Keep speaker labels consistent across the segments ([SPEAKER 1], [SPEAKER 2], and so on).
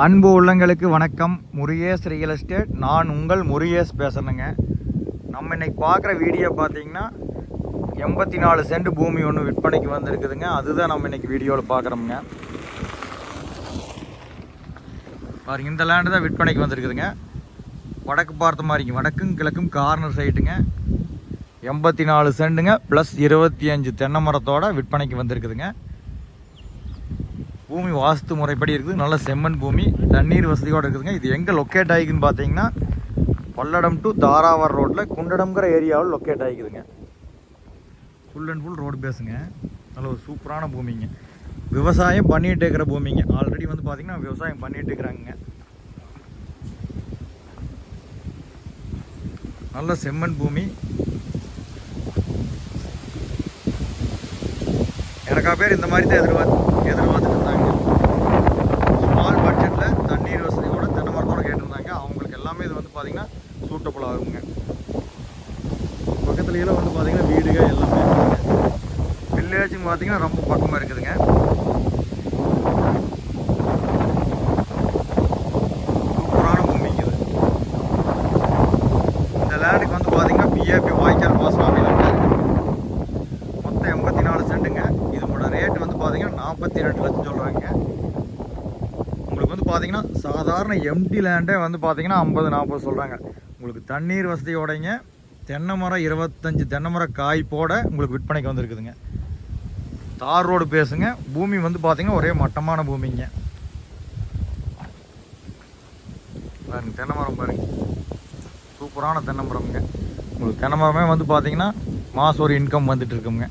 [SPEAKER 1] அன்பு உள்ளங்களுக்கு வணக்கம். முருகேஷ் ரியல் எஸ்டேட் நான் உங்கள் முருகேஷ் பேசுகிறேங்க நம்ம இன்னைக்கு பார்க்குற வீடியோ பார்த்தீங்கன்னா எண்பத்தி நாலு சென்ட் பூமி ஒன்று விற்பனைக்கு வந்திருக்குதுங்க. அதுதான் நம்ம இன்னைக்கு வீடியோவில் பார்க்குறோமுங்க. பாருங்க இந்த லேண்டு தான் விற்பனைக்கு வந்திருக்குதுங்க. வடக்கு பார்த்த மாதிரிங்க வடக்கும் கிழக்கும் கார்னர் சைட்டுங்க எண்பத்தி நாலு சென்ட்டுங்க ப்ளஸ் இருபத்தி அஞ்சு தென்னை மரத்தோட விற்பனைக்கு வந்திருக்குதுங்க. பூமி வாஸ்து முறைப்படி இருக்குது. நல்ல செம்மண் பூமி. தண்ணீர் வசதியோடு இருக்குதுங்க. இது எங்கே லொக்கேட் ஆகிக்குன்னு பார்த்தீங்கன்னா பல்லடம் டு தாராவர் ரோட்டில் குண்டடம்ங்கிற ஏரியாவில் லொக்கேட் ஆகிக்குதுங்க. ஃபுல் அண்ட் ஃபுல் ரோடு பேசுங்க நல்ல ஒரு சூப்பரான பூமிங்க. விவசாயம் பண்ணிகிட்டு இருக்கிற பூமிங்க. ஆல்ரெடி வந்து பார்த்திங்கன்னா விவசாயம் பண்ணிகிட்டு இருக்கிறாங்க நல்ல செம்மண் பூமி. எனக்கா பேர் இந்த மாதிரி தான் எதிர்பார்த்து எதிர்பார்த்துட்டு இருந்தாங்க ஸ்மால் பட்ஜெட்டில் தண்ணீர் வசதியோட தென்னை மரத்தோட கேட்டிருந்தாங்க அவங்களுக்கு எல்லாமே இது வந்து பார்த்தீங்கன்னா சூட்டபுள் ஆகுங்க. பக்கத்துலையெல்லாம் வந்து பார்த்தீங்கன்னா வீடுக எல்லாமே இருக்குதுங்க. வில்லேஜுங்க பார்த்தீங்கன்னா ரொம்ப பக்கமாக இருக்குதுங்க. சூப்பரான பூமிங்க இது இந்த லேண்டுக்கு வந்து பார்த்தீங்கன்னா பிஏபி வாய்க்கால் பாசனம் மொத்தம் எண்பத்தி நாலு சென்ட்டுங்க இதோட ரேட் வந்து பார்த்தீங்கன்னா நாற்பத்தி ரெண்டு லட்சம் சொல்கிறாங்க உங்களுக்கு வந்து பார்த்தீங்கன்னா சாதாரண எம்டி லேண்டே வந்து பார்த்தீங்கன்னா ஐம்பது நாற்பது சொல்கிறாங்க உங்களுக்கு தண்ணீர் வசதியோடைங்க தென்னை மரம் இருபத்தஞ்சி தென்னை மரம் போட உங்களுக்கு விற்பனைக்கு வந்திருக்குதுங்க. தார் ரோடு பேசுங்க பூமி வந்து பார்த்தீங்கன்னா ஒரே மட்டமான பூமிங்க. பாருங்க தென்னை மரம் பாருங்க. சூப்பரான தென்னை மரம்ங்க. உங்களுக்கு தென்னை மரமே வந்து பார்த்தீங்கன்னா மாதம் ஒரு இன்கம் வந்துட்டு இருக்குங்க.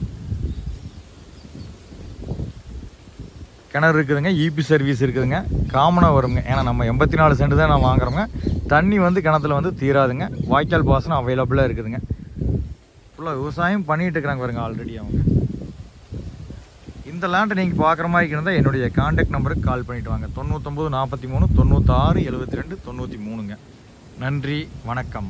[SPEAKER 1] கிணறு இருக்குதுங்க இபி சர்வீஸ் இருக்குதுங்க. காமனாக வருங்க. ஏன்னா நம்ம எண்பத்தி நாலு சென்ட் தான் நான் வாங்குறோங்க. தண்ணி வந்து கிணத்துல வந்து தீராதுங்க. வாய்க்கால் பாசனம் அவைலபிளாக இருக்குதுங்க. ஃபுல்லாக விவசாயம் பண்ணிகிட்டு இருக்கிறாங்க பாருங்க ஆல்ரெடி அவங்க. இந்த லேண்டை நீங்கள் பார்க்குற மாதிரி இருந்தால் என்னுடைய காண்டாக்ட் நம்பருக்கு கால் பண்ணிட்டு வாங்க. தொண்ணூத்தொம்பது நாற்பத்தி மூணு தொண்ணூத்தாறு எழுபத்தி ரெண்டு தொண்ணூற்றி மூணுங்க. நன்றி வணக்கம்.